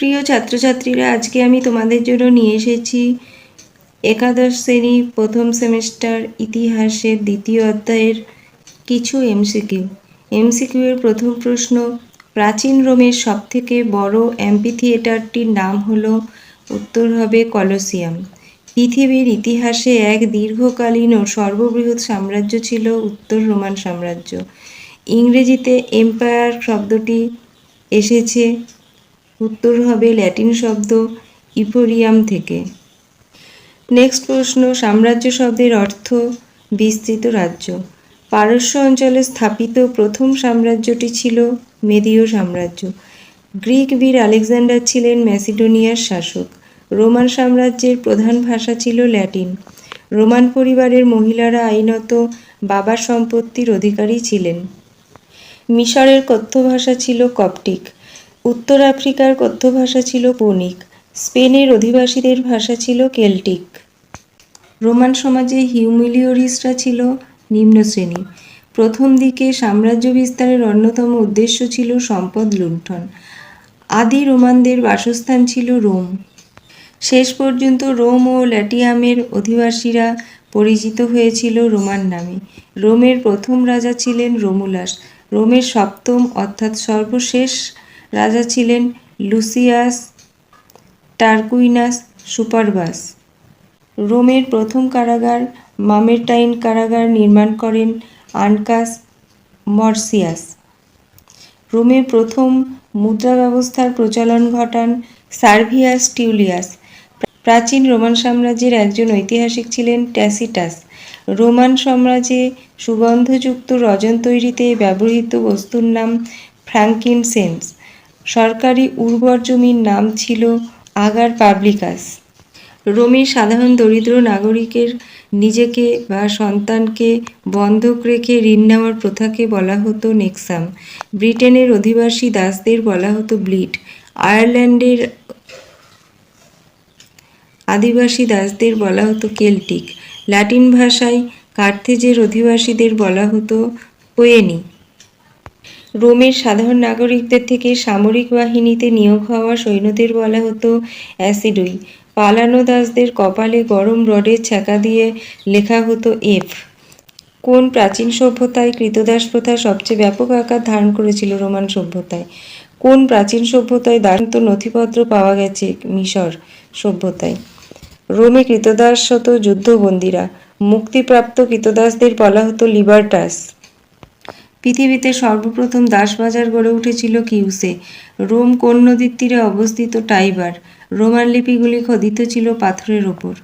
প্রিয় ছাত্রছাত্রীরা, আজকে আমি তোমাদের জন্য নিয়ে এসেছি একাদশ শ্রেণি প্রথম সেমেস্টার ইতিহাসের দ্বিতীয় অধ্যায়ের কিছু এমসিকিউ। এমসিকিউ এর প্রথম প্রশ্ন, প্রাচীন রোমের সবথেকে বড় অ্যাম্পিথিয়েটারটির নাম হলো, উত্তর হবে কলোসিয়াম। পৃথিবীর ইতিহাসে এক দীর্ঘকালীন ও সর্ববৃহৎ সাম্রাজ্য ছিল উত্তর রোমান সাম্রাজ্য। ইংরেজিতে এম্পায়ার শব্দটি এসেছে। উত্তর হবে ল্যাটিন শব্দ ইফোরিয়াম থেকে। নেক্সট প্রশ্ন, সাম্রাজ্য শব্দের অর্থ বিস্তৃত রাজ্য। পারস্য অঞ্চলে স্থাপিত প্রথম সাম্রাজ্যটি ছিল মেদীয় সাম্রাজ্য। গ্রিক বীর আলেকজান্ডার ছিলেন ম্যাসিডোনিয়ার শাসক। রোমান সাম্রাজ্যের প্রধান ভাষা ছিল ল্যাটিন। রোমান পরিবারের মহিলারা আইনত বাবার সম্পত্তির অধিকারী ছিলেন। মিশরের কথ্য ভাষা ছিল কপটিক। উত্তর আফ্রিকার কথ্য ভাষা ছিল পনিক স্পেনের অধিবাসীদের ভাষা ছিল কেল্টিক। রোমান সমাজে হিউমিলিওরিসরা ছিল নিম্ন শ্রেণি প্রথম দিকে সাম্রাজ্য বিস্তারের অন্যতম উদ্দেশ্য ছিল সম্পদ লুণ্ঠন। আদি রোমানদের বাসস্থান ছিল রোম। শেষ পর্যন্ত রোম ও ল্যাটিয়ামের অধিবাসীরা পরিচিত হয়েছিল রোমান নামে। রোমের প্রথম রাজা ছিলেন রোমুলাস। রোমের সপ্তম অর্থাৎ সর্বশেষ রাজা ছিলেন লুসিয়াস টার্কুইনাস সুপারবাস। রোমের প্রথম কারাগার মামেরটাইন কারাগার নির্মাণ করেন আনকাস মর্সিয়াস। রোমের প্রথম মুদ্রা ব্যবস্থার প্রচলন ঘটান সার্ভিয়াস টিউলিয়াস। প্রাচীন রোমান সাম্রাজ্যের একজন ঐতিহাসিক ছিলেন ট্যাসিটাস। রোমান সাম্রাজ্যে সুগন্ধযুক্ত রজন তৈরিতে ব্যবহৃত বস্তুর নাম ফ্র্যাঙ্কিনসেন্স সরকারি উর্বর জমির নাম ছিল আগার পাবলিকাস। রোমের সাধারণ দরিদ্র নাগরিকের নিজেকে বা সন্তানকে বন্ধক রেখে ঋণ নেওয়ার প্রথাকে বলা হতো নেক্সাম। ব্রিটেনের অধিবাসী দাসদের বলা হতো ব্লিড আয়ারল্যান্ডের আদিবাসী দাসদের বলা হতো কেল্টিক। ল্যাটিন ভাষায় কার্থেজের অধিবাসীদের বলা হতো পোয়েনি রোমের সাধারণ নাগরিকদের থেকে সামরিক বাহিনীতে নিয়োগ হওয়া সৈন্যদের বলা হতো অ্যাসিডুই। পালানো দাসদের কপালে গরম রডের ছ্যাঁকা দিয়ে লেখা হতো এফ। কোন প্রাচীন সভ্যতায় কৃতদাস প্রথা সবচেয়ে ব্যাপক আকার ধারণ করেছিল রোমান সভ্যতায়? কোন প্রাচীন সভ্যতায় দান্ত নথিপত্র পাওয়া গেছে মিশর সভ্যতায়? রোমে কৃতদাসত যুদ্ধবন্দীরা, মুক্তিপ্রাপ্ত কৃতদাসদের বলা হতো লিবার্টাস। পৃথিবীতে সর্বপ্রথম দাসবাজার গড়ে উঠেছিল কিউসে। রোম কোন নদীর তীরে অবস্থিত টাইবার। রোমান লিপিগুলি খোদিত ছিল পাথরের ওপর।